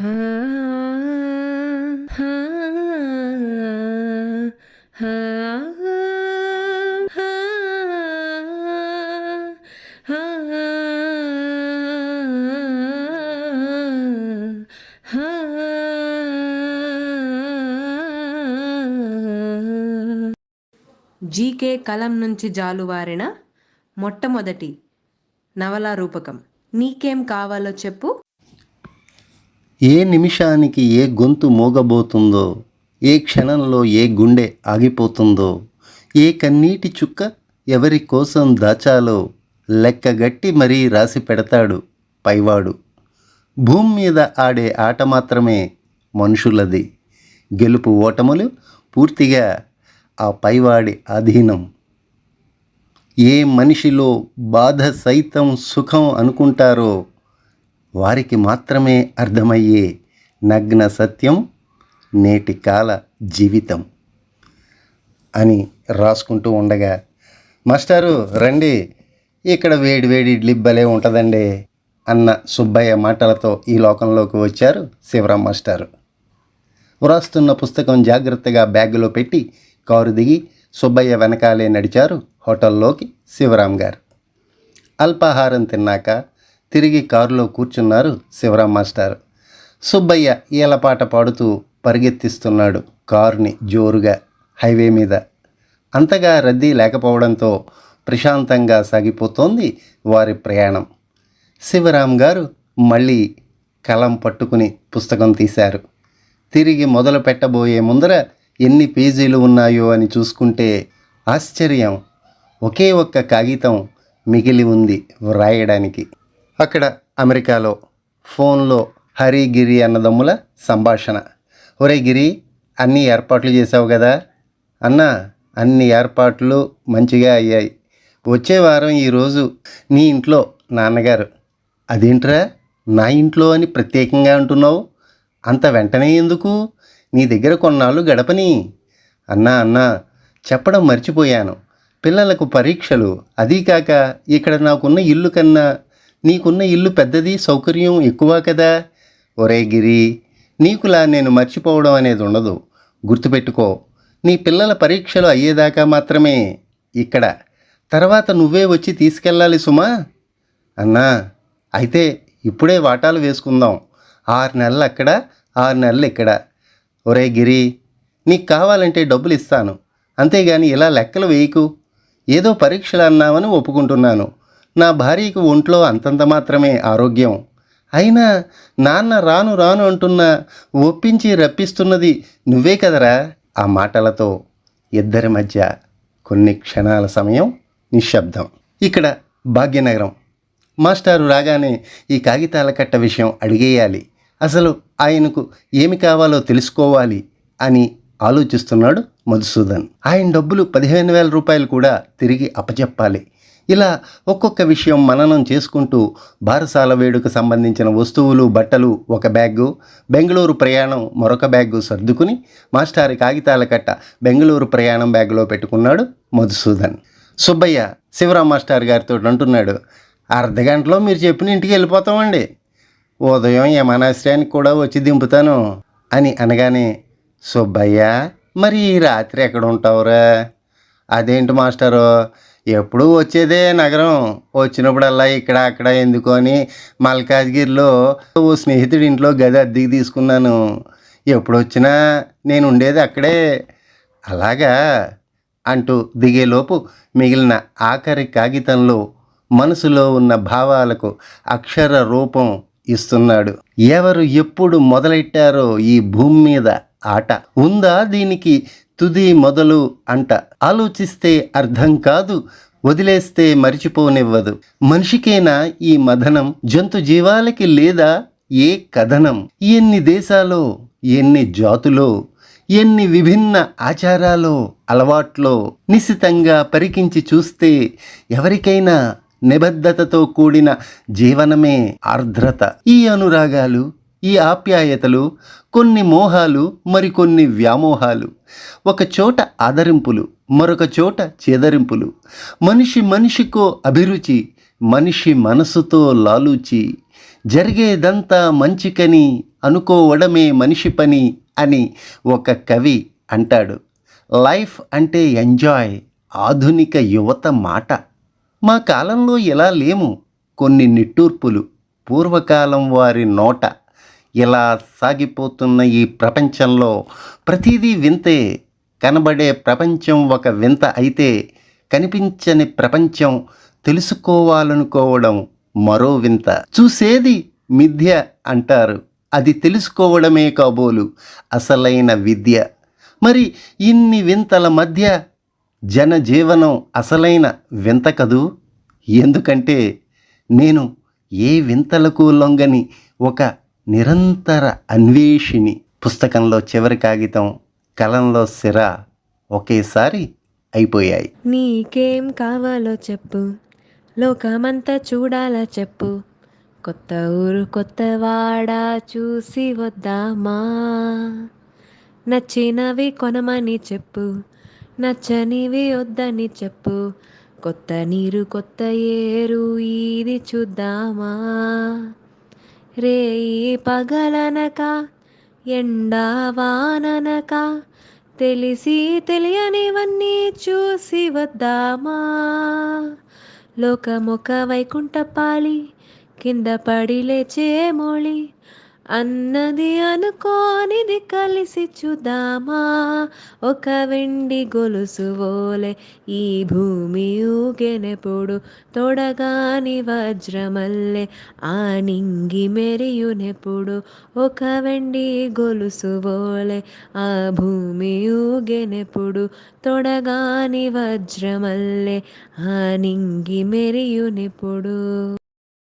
GK కలం నుంచి జాలువారిన మొట్టమొదటి నవలా రూపకం. నీకేం కావాలో చెప్పు. ఏ నిమిషానికి ఏ గొంతు మోగబోతుందో ఏ క్షణంలో ఏ గుండె ఆగిపోతుందో ఏ కన్నీటి చుక్క ఎవరి కోసం దాచాలో లెక్కగట్టి మరీ రాసి పెడతాడు పైవాడు. భూమి మీద ఆడే ఆట మాత్రమే మనుషులది. గెలుపు ఓటములు పూర్తిగా ఆ పైవాడి అధీనం ఏ మనిషిలో బాధ సైతం సుఖం అనుకుంటారో వారికి మాత్రమే అర్థమయ్యే నగ్న సత్యం నేటి కాల జీవితం అని రాసుకుంటూ ఉండగా మాస్టారు రండి. ఇక్కడ వేడి వేడి ఇడ్లీ భలే ఉంటుందండి అన్న సుబ్బయ్య మాటలతో ఈ లోకంలోకి వచ్చారు శివరాం మాస్టారు. వ్రాస్తున్న పుస్తకం జాగ్రత్తగా బ్యాగులో పెట్టి కారు దిగి సుబ్బయ్య వెనకాలే నడిచారు హోటల్లోకి శివరాం గారు. అల్పాహారం తిన్నాక తిరిగి కారులో కూర్చున్నారు శివరాం మాస్టారు. సుబ్బయ్య ఈలపాట పాడుతూ పరిగెత్తిస్తున్నాడు కారుని జోరుగా హైవే మీద. అంతగా రద్దీ లేకపోవడంతో ప్రశాంతంగా సాగిపోతోంది వారి ప్రయాణం. శివరాం గారు మళ్ళీ కలం పట్టుకుని పుస్తకం తీశారు. తిరిగి మొదలు పెట్టబోయే ముందర ఎన్ని పేజీలు ఉన్నాయో అని చూసుకుంటే ఆశ్చర్యం. ఒకే ఒక్క కాగితం మిగిలి ఉంది వ్రాయడానికి. అక్కడ అమెరికాలో ఫోన్లో హరి గిరి అన్నదమ్ముల సంభాషణ. ఒరే గిరి అన్ని ఏర్పాట్లు చేసావు కదా? అన్నా అన్ని ఏర్పాట్లు మంచిగా అయ్యాయి. వచ్చే వారం ఈరోజు నీ ఇంట్లో నాన్నగారు. అదేంట్రా? నా ఇంట్లో అని ప్రత్యేకంగా అంటున్నావు? అంత వెంటనే ఎందుకు? నీ దగ్గర కొన్నాళ్ళు గడపని. అన్నా అన్నా చెప్పడం మర్చిపోయాను. పిల్లలకు పరీక్షలు అదీ కాక ఇక్కడ నాకున్న ఇల్లు కన్నా నీకున్న ఇల్లు పెద్దది సౌకర్యం ఎక్కువ కదా? ఒరే గిరి నీకులా నేను మర్చిపోవడం అనేది ఉండదు. గుర్తుపెట్టుకో నీ పిల్లల పరీక్షలు అయ్యేదాకా మాత్రమే ఇక్కడ. తర్వాత నువ్వే వచ్చి తీసుకెళ్ళాలి సుమా. అన్నా అయితే ఇప్పుడే వాటాలు వేసుకుందాం. ఆరు నెలలు అక్కడ ఆరు నెలలు ఇక్కడ. ఒరే గిరి నీకు కావాలంటే డబ్బులు ఇస్తాను. అంతేగాని ఇలా లెక్కలు వేయకు. ఏదో పరీక్షలు అన్నామని ఒప్పుకుంటున్నాను. నా భార్యకు ఒంట్లో అంతంత మాత్రమే ఆరోగ్యం. అయినా నాన్న రాను రాను అంటున్న ఒప్పించి రప్పిస్తున్నది నువ్వే కదరా? ఆ మాటలతో ఇద్దరి మధ్య కొన్ని క్షణాల సమయం నిశ్శబ్దం. ఇక్కడ భాగ్యనగరం. మాస్టారు రాగానే ఈ కాగితాల కట్ట విషయం అడిగేయాలి. అసలు ఆయనకు ఏమి కావాలో తెలుసుకోవాలి అని ఆలోచిస్తున్నాడు మధుసూదన్. ఆయన డబ్బులు పదిహేను వేల రూపాయలు కూడా తిరిగి అప్పచెప్పాలి. ఇలా ఒక్కొక్క విషయం మననం చేసుకుంటూ బారసాల వేడుకు సంబంధించిన వస్తువులు బట్టలు ఒక బ్యాగు బెంగళూరు ప్రయాణం మరొక బ్యాగు సర్దుకుని మాస్టారి కాగితాల కట్ట బెంగళూరు ప్రయాణం బ్యాగులో పెట్టుకున్నాడు మధుసూదన్. సుబ్బయ్య శివరాం మాస్టర్ గారితో అంటున్నాడు అర్ధ గంటలో మీరు చెప్పిన ఇంటికి వెళ్ళిపోతామండి. ఉదయం యమానాశ్రయానికి కూడా వచ్చి దింపుతాను అని అనగానే సుబ్బయ్య మరి ఈ రాత్రి ఎక్కడ ఉంటావురా? అదేంటి మాస్టరు? ఎప్పుడూ వచ్చేదే నగరం. వచ్చినప్పుడల్లా ఇక్కడ అక్కడ ఎందుకు మల్కాజ్గిరిలో ఓ స్నేహితుడి ఇంట్లో గది అద్దెకి తీసుకున్నాను. ఎప్పుడు వచ్చినా నేను ఉండేది అక్కడే. అలాగా అంటూ దిగేలోపు మిగిలిన ఆఖరి కాగితంలో మనసులో ఉన్న భావాలకు అక్షర రూపం ఇస్తున్నాడు. ఎవరు ఎప్పుడు మొదలెట్టారో ఈ భూమి మీద ఆట ఉందా దీనికి తుది మొదలు అంట. ఆలోచిస్తే అర్థం కాదు వదిలేస్తే మరిచిపోనివ్వదు. మనిషికేనా ఈ మదనం? జంతు జీవాలకి లేదా ఏ కథనం? ఎన్ని దేశాలో ఎన్ని జాతులో ఎన్ని విభిన్న ఆచారాలో అలవాట్లో నిశితంగా పరికించి చూస్తే ఎవరికైనా నిబద్ధతతో కూడిన జీవనమే ఆర్ద్రత. ఈ అనురాగాలు ఈ ఆప్యాయతలు కొన్ని మోహాలు మరికొన్ని వ్యామోహాలు. ఒక చోట ఆదరింపులు మరొక చోట చేదరింపులు. మనిషి మనిషికో అభిరుచి మనిషి మనసుతో లాలూచి జరిగేదంతా మంచికని అనుకోవడమే మనిషి పని అని ఒక కవి అంటాడు. లైఫ్ అంటే ఎంజాయ్ ఆధునిక యువత మాట. మా కాలంలో ఇలా లేము. కొన్ని నిట్టూర్పులు పూర్వకాలం వారి నోట. ఇలా సాగిపోతున్న ఈ ప్రపంచంలో ప్రతిదీ వింతే కనబడే ప్రపంచం ఒక వింత అయితే కనిపించని ప్రపంచం తెలుసుకోవాలనుకోవడం మరో వింత. చూసేది మిథ్య అంటారు. అది తెలుసుకోవడమే కాబోలు. అసలైన విద్య. మరి ఇన్ని వింతల మధ్య జనజీవనం అసలైన వింత కదూ? ఎందుకంటే నేను ఏ వింతలకు లొంగని ఒక నిరంతర అన్వేషిణి పుస్తకంలో చివరి కాగితం కలంలో సిర ఒకేసారి అయిపోయాయి. నీకేం కావాలో చెప్పు లోకమంతా చూడాలా చెప్పు. కొత్త ఊరు కొత్త వాడ చూసి వద్దామా? నచ్చినవి కొనమని చెప్పు నచ్చనివి వద్దని చెప్పు. కొత్త నీరు కొత్త ఏరు ఇది చూద్దామా? రేయి పగలనక ఎండావాననక తెలిసి తెలియనివన్నీ చూసి వద్దామా? లోకమొక వైకుంఠపాలి కింద పడి లేచే మోళి అన్నది అనుకోనిది కలిసి చూద్దామా? ఒక వెండి గొలుసు ఓలే ఈ భూమి ఊగెనెప్పుడు తొడగాని వజ్రమల్లె ఆ నింగి మెరియునెప్పుడు ఒక వెండి గొలుసు ఓలే ఆ భూమి ఊగెనెప్పుడు తొడగాని వజ్రమల్లె ఆ నింగి మెరియునెప్పుడు